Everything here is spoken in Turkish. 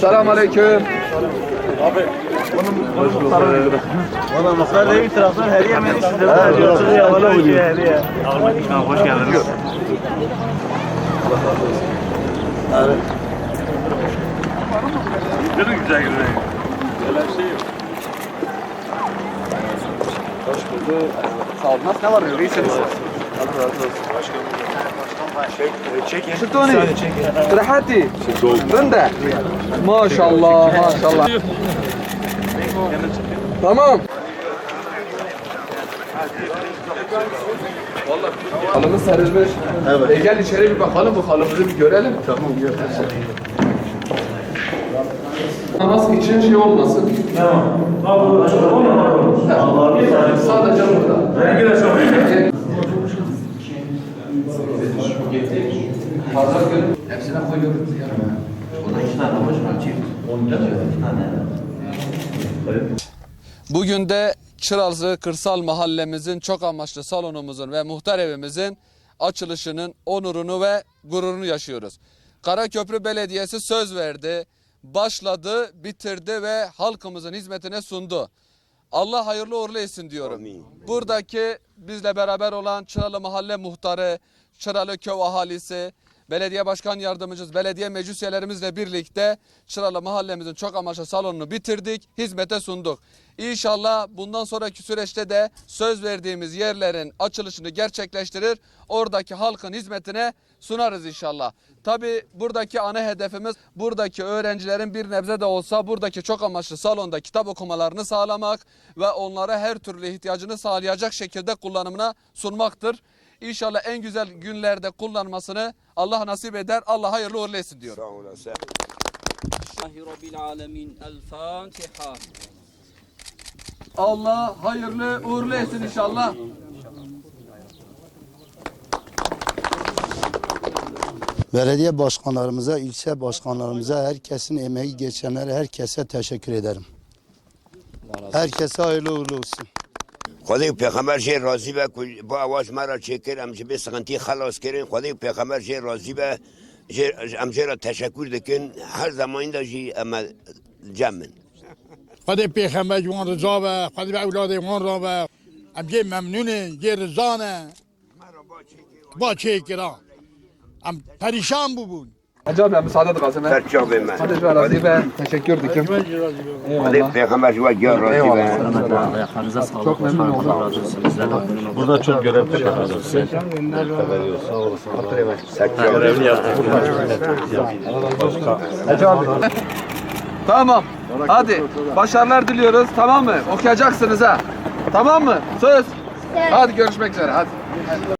Selamun Aleyküm. Valla muhtar değil taraftar her yemeği sizde var. Yoksa ya valla hediye hediye. Hoş geldiniz. Ne güzel güzel. Sağ olun. Ne var ya? İyisiniz. Çekin. Şutoni. Rahati. Rında. Maşallah maşallah. Tamam. Halımız serilmiş. Evet. E gel içeri bir bakalım bu halımızı bir görelim. Tamam gör. Namaz için şey olmasın. Tamam. Sadece burada. Pazar günü hepsine koyuyoruz ya. Bugün de Çıralzı Kırsal Mahallemizin çok amaçlı salonumuzun ve muhtar evimizin açılışının onurunu ve gururunu yaşıyoruz. Karaköprü Belediyesi söz verdi, başladı, bitirdi ve halkımızın hizmetine sundu. Allah hayırlı uğurlu etsin diyorum. Buradaki bizle beraber olan Çıralı Mahalle Muhtarı, Çıralı Köy Ahalisi, belediye başkan yardımcımız, belediye meclis üyelerimizle birlikte Çıralı mahallemizin çok amaçlı salonunu bitirdik, hizmete sunduk. İnşallah bundan sonraki süreçte de söz verdiğimiz yerlerin açılışını gerçekleştirir, oradaki halkın hizmetine sunarız inşallah. Tabi buradaki ana hedefimiz buradaki öğrencilerin bir nebze de olsa buradaki çok amaçlı salonda kitap okumalarını sağlamak ve onlara her türlü ihtiyacını sağlayacak şekilde kullanımına sunmaktır. İnşallah en güzel günlerde kullanmasını Allah nasip eder. Allah hayırlı uğurlu etsin diyor. Sağ olasın. Rabbil alemin. Allah hayırlı uğurlu etsin inşallah. Belediye başkanlarımıza, ilçe başkanlarımıza, herkesin emeği geçenlere, herkese teşekkür ederim. Herkese hayırlı uğurlu olsun. خدای پیغمبر جه راضی به کل- با آواز مرا چکر ام به سخنتی خلاص کردن خدای پیغمبر جه راضی به جه را تشکر دکن. هر زمان دا جی اما جمن خدا پیغمبر جوان رضا به اولاد جوان را ام جه ممنونه جه رضانه با چه کرا ام پریشان ببون Hacı abi müsaade edin Kasım. Ver çok ben. Hadi şu arazi ben. Teşekkür ederim. Hadi Peygamber şu an gör razi ben. Ayaklarınıza sağlık. Çok memnun oldum. Burada çok görev çıkarıyoruz. Sağ olasın. Sen Tamam. Hadi. Başarılar diliyoruz. Tamam mı? Okuyacaksınız ha. Tamam mı? Söz. Hadi görüşmek üzere. Hadi.